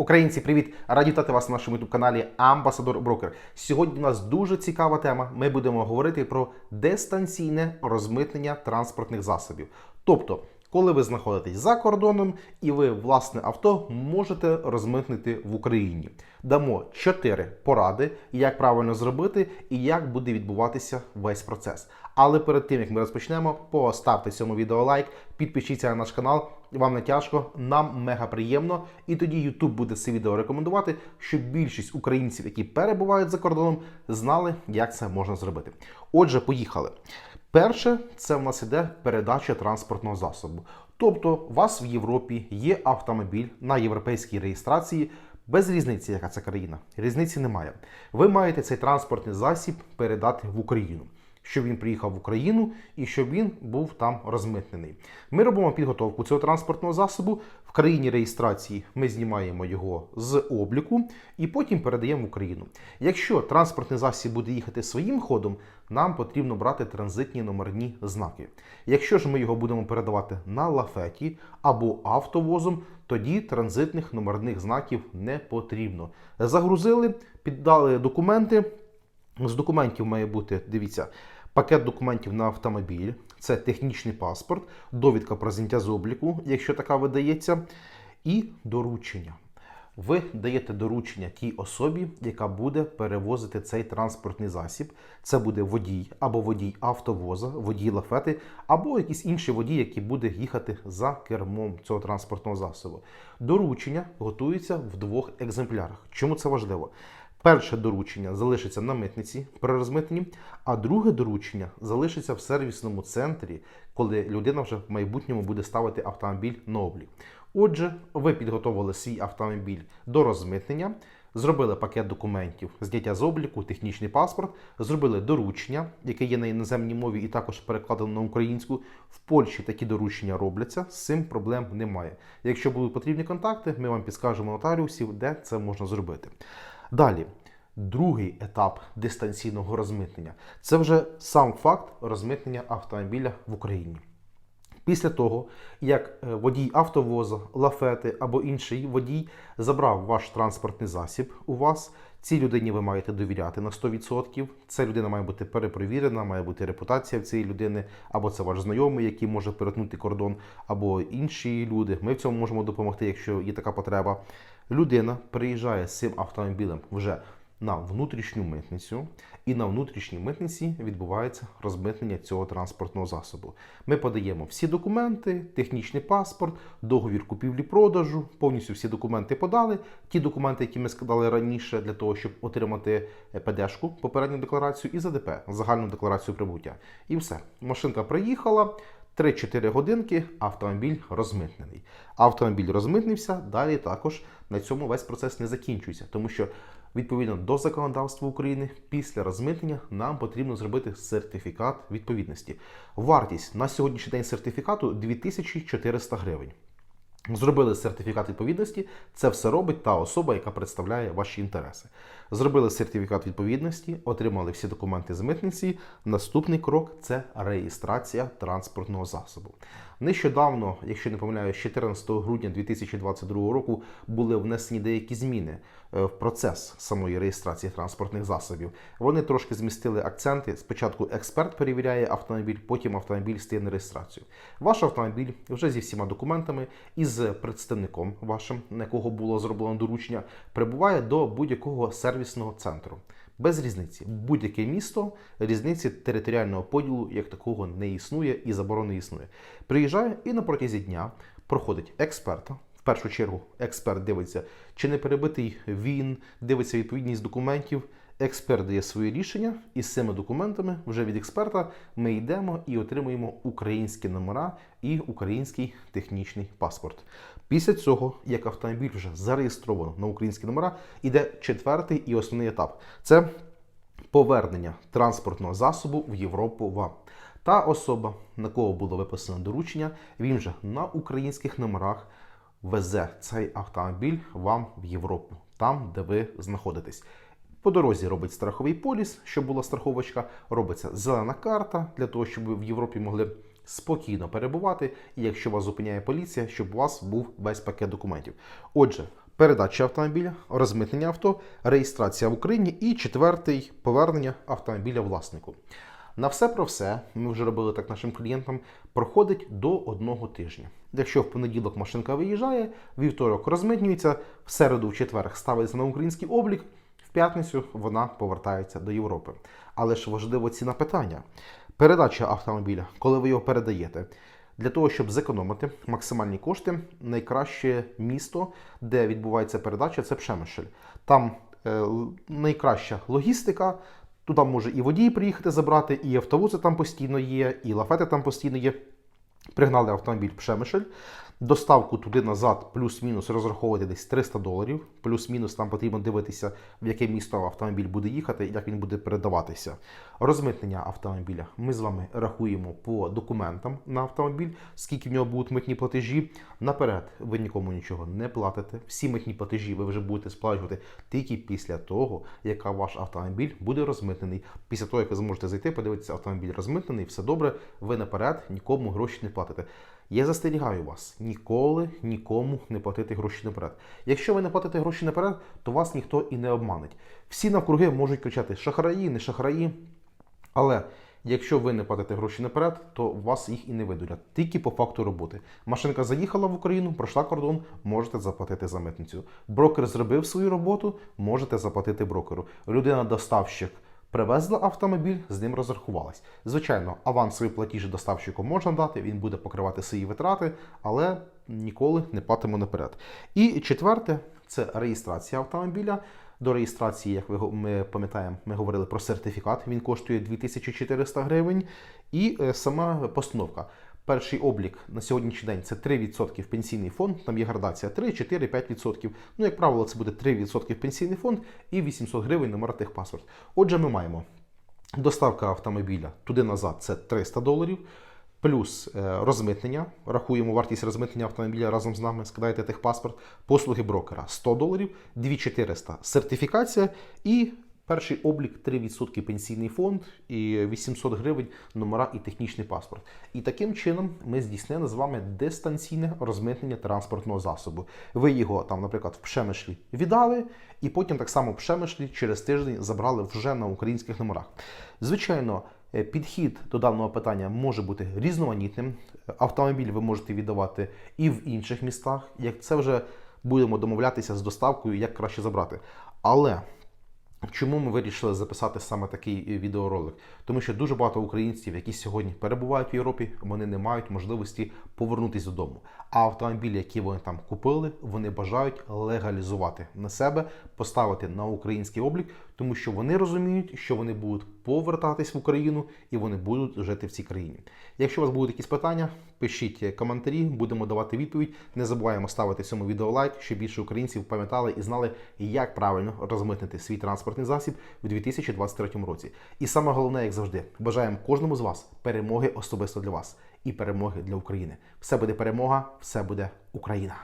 Українці, привіт! Раді вітати вас на нашому youtube каналі Амбасадор Брокер. Сьогодні у нас дуже цікава тема. Ми будемо говорити про дистанційне розмитнення транспортних засобів. Тобто, коли ви знаходитесь за кордоном і ви власне авто можете розмитнити в Україні. Дамо 4 поради, як правильно зробити і як буде відбуватися весь процес. Але перед тим як ми розпочнемо, поставте цьому відео лайк, підпишіться на наш канал. Вам не тяжко, нам мега приємно, і тоді YouTube буде це відео рекомендувати, щоб більшість українців, які перебувають за кордоном, знали, як це можна зробити. Отже, поїхали. Перше, це в нас іде передача транспортного засобу. Тобто, у вас в Європі є автомобіль на європейській реєстрації. Без різниці, яка це країна, різниці немає. Ви маєте цей транспортний засіб передати в Україну, щоб він приїхав в Україну і щоб він був там розмитнений. Ми робимо підготовку цього транспортного засобу в країні реєстрації. Ми знімаємо його з обліку і потім передаємо в Україну. Якщо транспортний засіб буде їхати своїм ходом, нам потрібно брати транзитні номерні знаки. Якщо ж ми його будемо передавати на лафеті або автовозом, тоді транзитних номерних знаків не потрібно. Загрузили, піддали документи. З документів має бути, дивіться, пакет документів на автомобіль, це технічний паспорт, довідка про зняття з обліку, якщо така видається, і доручення. Ви даєте доручення тій особі, яка буде перевозити цей транспортний засіб. Це буде водій або водій автовоза, водій лафети, або якийсь інший водій, який буде їхати за кермом цього транспортного засобу. Доручення готується в двох екземплярах. Чому це важливо? Перше доручення залишиться на митниці при розмитненні, а друге доручення залишиться в сервісному центрі, коли людина вже в майбутньому буде ставити автомобіль на облік. Отже, ви підготовили свій автомобіль до розмитнення, зробили пакет документів, зняття з обліку, технічний паспорт, зробили доручення, яке є на іноземній мові і також перекладено на українську. В Польщі такі доручення робляться, з цим проблем немає. Якщо будуть потрібні контакти, ми вам підскажемо нотаріусів, де це можна зробити. Далі. Другий етап дистанційного розмитнення це вже сам факт розмитнення автомобіля в Україні. Після того, як е, водій автовоза, лафети або інший водій забрав ваш транспортний засіб у вас, цій людині ви маєте довіряти на 100%. Ця людина має бути перепровірена, має бути репутація в цієї людини, або це ваш знайомий, який може перетнути кордон, або інші люди. Ми в цьому можемо допомогти, якщо є така потреба. Людина приїжджає з цим автомобілем вже на внутрішню митницю, і на внутрішній митниці відбувається розмитнення цього транспортного засобу. Ми подаємо всі документи, технічний паспорт, договір купівлі-продажу, повністю всі документи подали. Ті документи, які ми складали раніше для того, щоб отримати ПДшку, попередню декларацію, і ЗДП, загальну декларацію прибуття. І все. Машинка приїхала. 3-4 годинки автомобіль розмитнений. Автомобіль розмитнився, далі також на цьому весь процес не закінчується, тому що відповідно до законодавства України після розмитнення нам потрібно зробити сертифікат відповідності. Вартість на сьогоднішній день сертифікату 2400 гривень. Зробили сертифікат відповідності, це все робить та особа, яка представляє ваші інтереси. Зробили сертифікат відповідності, отримали всі документи з митниці. Наступний крок це реєстрація транспортного засобу. Нещодавно, якщо не помиляюсь, 14 грудня 2022 року були внесені деякі зміни е, в процес самої реєстрації транспортних засобів. Вони трошки змістили акценти. Спочатку експерт перевіряє автомобіль, потім автомобіль стає на реєстрацію. Ваш автомобіль вже зі всіма документами і з представником вашим, на якого було зроблено доручення, прибуває до будь-якого сервісного центру. Без різниці. Будь-яке місто різниці територіального поділу як такого не існує і заборони існує. Приїжджає і на протязі дня проходить експерта. В першу чергу експерт дивиться, чи не перебитий він, дивиться відповідність документів. Експерт дає своє рішення, і з цими документами вже від експерта ми йдемо і отримуємо українські номера і український технічний паспорт. Після цього, як автомобіль вже зареєстровано на українські номера, іде четвертий і основний етап це повернення транспортного засобу в Європу вам. Та особа, на кого було виписано доручення, він вже на українських номерах везе цей автомобіль вам в Європу, там, де ви знаходитесь. По дорозі робить страховий поліс, щоб була страховочка, робиться зелена карта для того, щоб ви в Європі могли спокійно перебувати. І якщо вас зупиняє поліція, щоб у вас був весь пакет документів. Отже, передача автомобіля, розмитнення авто, реєстрація в Україні і четвертий повернення автомобіля власнику. На все про все, ми вже робили так нашим клієнтам, проходить до одного тижня. Якщо в понеділок машинка виїжджає, вівторок розмитнюється, в середу, в четвер ставиться на український облік, в п'ятницю вона повертається до Європи. Але ж важливо ціна питання. Передача автомобіля, коли ви його передаєте. Для того, щоб зекономити максимальні кошти, найкраще місто, де відбувається передача, це Пшемишель. Там е, найкраща логістика. Туди може і водій приїхати забрати, і автобуси там постійно є, і лафети там постійно є. Пригнали автомобіль Пшемишель. Доставку туди назад плюс-мінус розраховувати десь 300 доларів. Плюс-мінус там потрібно дивитися, в яке місто автомобіль буде їхати, як він буде передаватися. Розмитнення автомобіля ми з вами рахуємо по документам на автомобіль, скільки в нього будуть митні платежі. Наперед ви нікому нічого не платите. Всі митні платежі ви вже будете сплачувати тільки після того, як ваш автомобіль буде розмитнений. Після того, як ви зможете зайти, подивитися, автомобіль розмитнений, все добре. Ви наперед нікому гроші не платите. Я застерігаю вас ніколи нікому не платити гроші наперед. Якщо ви не платите гроші наперед, то вас ніхто і не обманить. Всі навкруги можуть кричати шахраї, не шахраї. Але якщо ви не платите гроші наперед, то вас їх і не видурять. Тільки по факту роботи. Машинка заїхала в Україну, пройшла кордон, можете заплатити за митницю. Брокер зробив свою роботу, можете заплатити брокеру. Людина доставщик. Привезла автомобіль, з ним розрахувалась. Звичайно, авансовий платіж доставщику можна дати, він буде покривати свої витрати, але ніколи не платимо наперед. І четверте це реєстрація автомобіля. До реєстрації, як ми пам'ятаємо, ми говорили про сертифікат. Він коштує 2400 гривень. І е, сама постановка. Перший облік на сьогоднішній день це 3% в пенсійний фонд. Там є градація 3, 4, 5%. Ну, як правило, це буде 3% в пенсійний фонд і 800 гривень номер техпаспорт. Отже, ми маємо доставка автомобіля туди-назад це 300 доларів. Плюс е, розмитнення, рахуємо вартість розмитнення автомобіля разом з нами, скидаєте техпаспорт, послуги брокера 100 доларів, 2400 сертифікація і перший облік 3% пенсійний фонд і 800 гривень номера і технічний паспорт. І таким чином ми здійснили з вами дистанційне розмитнення транспортного засобу. Ви його там, наприклад, в Пшемишлі віддали, і потім так само в Пшемишлі через тиждень забрали вже на українських номерах. Звичайно. Е, Підхід до даного питання може бути різноманітним. Автомобіль ви можете віддавати і в інших містах. Як це вже будемо домовлятися з доставкою, як краще забрати. Але чому ми вирішили записати саме такий е, відеоролик? Тому що дуже багато українців, які сьогодні перебувають в Європі, вони не мають можливості повернутися додому. А автомобілі, які вони там купили, вони бажають легалізувати на себе, поставити на український облік, тому що вони розуміють, що вони будуть повертатись в Україну і вони будуть жити в цій країні. Якщо у вас будуть якісь питання, пишіть коментарі, будемо давати відповідь. Не забуваємо ставити цьому відео лайк, щоб більше українців пам'ятали і знали, як правильно розмитнити свій транспортний засіб в 2023 році. І саме головне, як завжди, бажаємо кожному з вас перемоги особисто для вас і перемоги для України. Все буде перемога, все буде Україна.